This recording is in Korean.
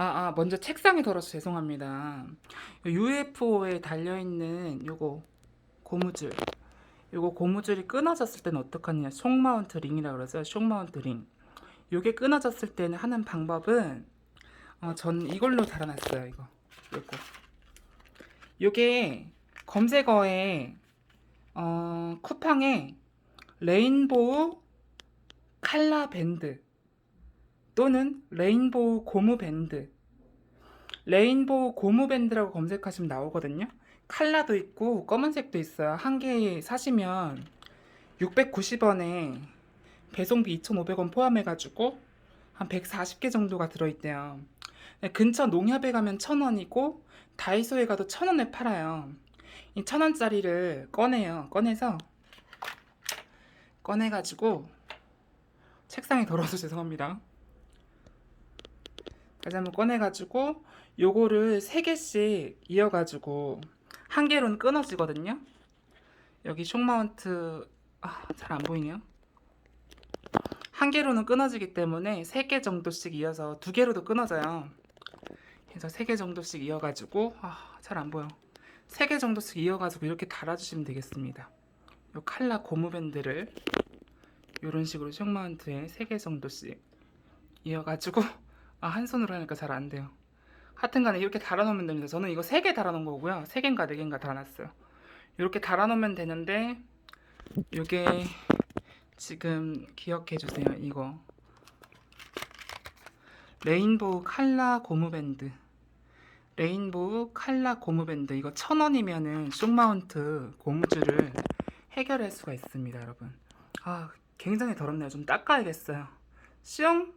아, 아, 먼저 책상이 더러서 죄송합니다. UFO에 달려있는 요거 고무줄. 요거 고무줄이 끊어졌을 때는 어떡하냐. 숏마운트 링이라 그러죠. 숏마운트 링. 요게 끊어졌을 때는 하는 방법은 어, 전 이걸로 달아놨어요. 이거. 요거. 요게 검색어에 어, 쿠팡에 레인보우 칼라 밴드 또는 레인보우 고무 밴드. 레인보우 고무 밴드라고 검색하시면 나오거든요. 칼라도 있고 검은색도 있어요. 한 개 사시면 690원에 배송비 2,500원 포함해가지고 한 140개 정도가 들어있대요. 네, 근처 농협에 가면 1,000원이고 다이소에 가도 1,000원에 팔아요. 이 1,000원짜리를 꺼내요. 꺼내서 꺼내가지고 책상이 더러워서 죄송합니다 다시 한번 꺼내가지고 요거를 세 개씩 이어가지고 한 개로는 끊어지거든요. 여기 숏마운트 아, 잘 안 보이네요. 한 개로는 끊어지기 때문에 세개 정도씩 이어서 두 개로도 끊어져요. 그래서 세개 정도씩 이어가지고 아, 잘 안 보여. 세개 정도씩 이어가지고 이렇게 달아주시면 되겠습니다. 요 칼라 고무밴드를 이런 식으로 숏마운트에 세개 정도씩 이어가지고 아, 한 손으로 하니까 잘 안 돼요. 하여튼 간에 이렇게 달아놓으면 됩니다. 저는 이거 세개 달아놓은 거고요. 세 개인가 네 개인가 달아놨어요. 이렇게 달아놓으면 되는데 이게 지금 기억해 주세요. 이거 레인보우 칼라 고무밴드 레인보우 칼라 고무밴드 이거 천 원이면은 숏마운트 고무줄을 해결할 수가 있습니다, 여러분. 아 굉장히 더럽네요. 좀 닦아야겠어요. 뿅